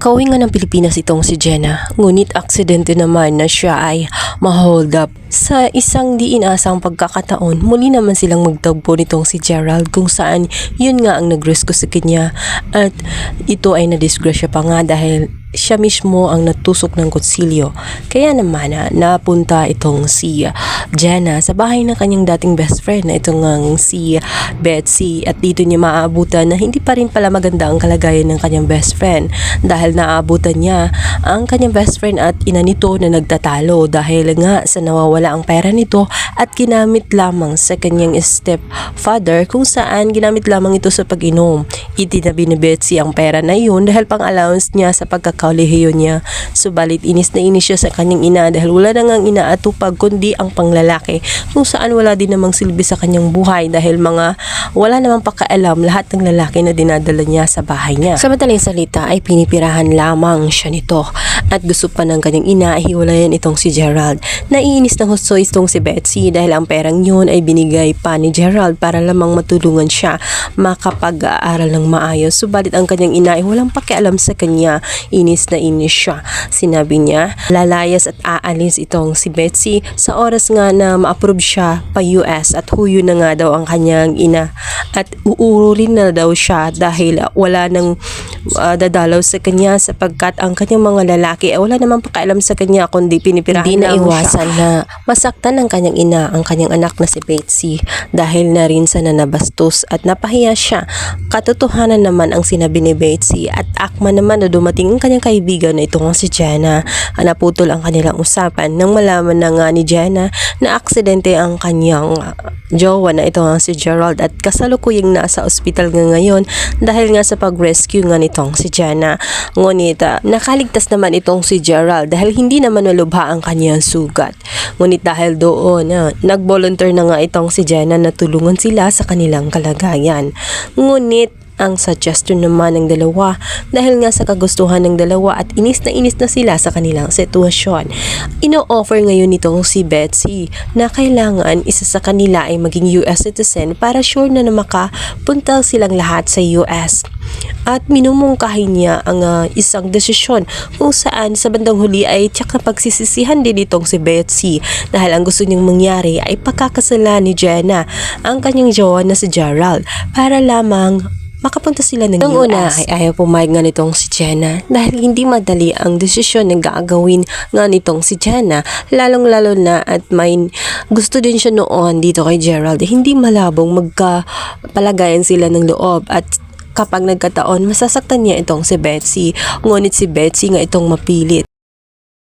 Makauwi nga ng Pilipinas itong si Jenna, ngunit aksidente naman na siya ay ma-hold up. Sa isang di inasang pagkakataon, muli naman silang magtagpo nitong si Gerald kung saan yun nga ang nagrescue sa kanya at ito ay nadisgrasya pa nga dahil siya mismo ang natusok ng kutsilyo. Kaya naman ah, napunta itong si ah, Jenna sa bahay ng kanyang dating best friend na itong ang si Betsy at dito niya maaabutan na hindi pa rin pala maganda ang kalagayan ng kanyang best friend dahil naaabutan niya ang kanyang best friend at ina nito na nagtatalo dahil nga sa nawawala ang pera nito at ginamit lamang sa kanyang stepfather kung saan ginamit lamang ito sa pag-inom. Itinabi ni Betsy ang pera na yun dahil pang allowance niya sa pagkakaulihiyo niya. Subalit inis na inis siya sa kanyang ina dahil wala na ngang inaatupag kundi ang panglalaki kung saan wala din namang silbi sa kanyang buhay dahil mga wala namang pakaalam lahat ng lalaki na dinadala niya sa bahay niya. Sa madaling salita ay pinipirahan lamang siya nito at gusto pa ng kanyang ina ay hiwalayan itong si Gerald. Naiinis ng husto itong si Betsy dahil ang perang yun ay binigay pa ni Gerald para lamang matulungan siya makapag-aaral ng maayos. Subalit ang kanyang ina ay walang pakialam sa kanya. Inis na inis siya. Sinabi niya, lalayas at aalis itong si Betsy sa oras nga na ma-approve siya pa US at huyo na nga daw ang kanyang ina. At uururin na daw siya dahil wala nang uh, dadalaw sa kanya sapagkat ang kanyang mga lalaki ay wala namang pakialam sa kanya kundi pinipirahan Hindi na iwasan siya. na masaktan ng kanyang ina ang kanyang anak na si Betsy dahil na rin sa nanabastos at napahiya siya. Katotohanan naman ang sinabi ni Betsy at akma naman na dumating ang kanyang kaibigan na itong si Jenna. Naputol ang kanilang usapan nang malaman na nga ni Jenna na aksidente ang kanyang uh, jowa na ito si Gerald at kasalukuyang nasa ospital nga ngayon dahil nga sa pag-rescue nga nitong si Jenna. Ngunit uh, nakaligtas naman itong si Gerald dahil hindi naman nalubha ang kanyang sugat. Ngunit dahil doon, uh, nag-volunteer na nga itong si Jenna na tulungan sila sa kanilang kalagayan. Ngunit ang suggestion naman ng dalawa dahil nga sa kagustuhan ng dalawa at inis na inis na sila sa kanilang sitwasyon. Ino-offer ngayon nitong si Betsy na kailangan isa sa kanila ay maging US citizen para sure na na makapunta silang lahat sa US at minumungkahi niya ang ah, isang desisyon kung saan sa bandang huli ay tsak na pagsisisihan din itong si Betsy dahil ang gusto niyang mangyari ay pagkakasalan ni Jenna ang kanyang jowa na si Gerald para lamang makapunta sila ng Nung US. una ay ayaw pumayag nga nitong si Jenna dahil hindi madali ang desisyon na gagawin nga nitong si Jenna lalong lalo na at may gusto din siya noon dito kay Gerald. Hindi malabong magkapalagayan sila ng loob at kapag nagkataon masasaktan niya itong si Betsy. Ngunit si Betsy nga itong mapilit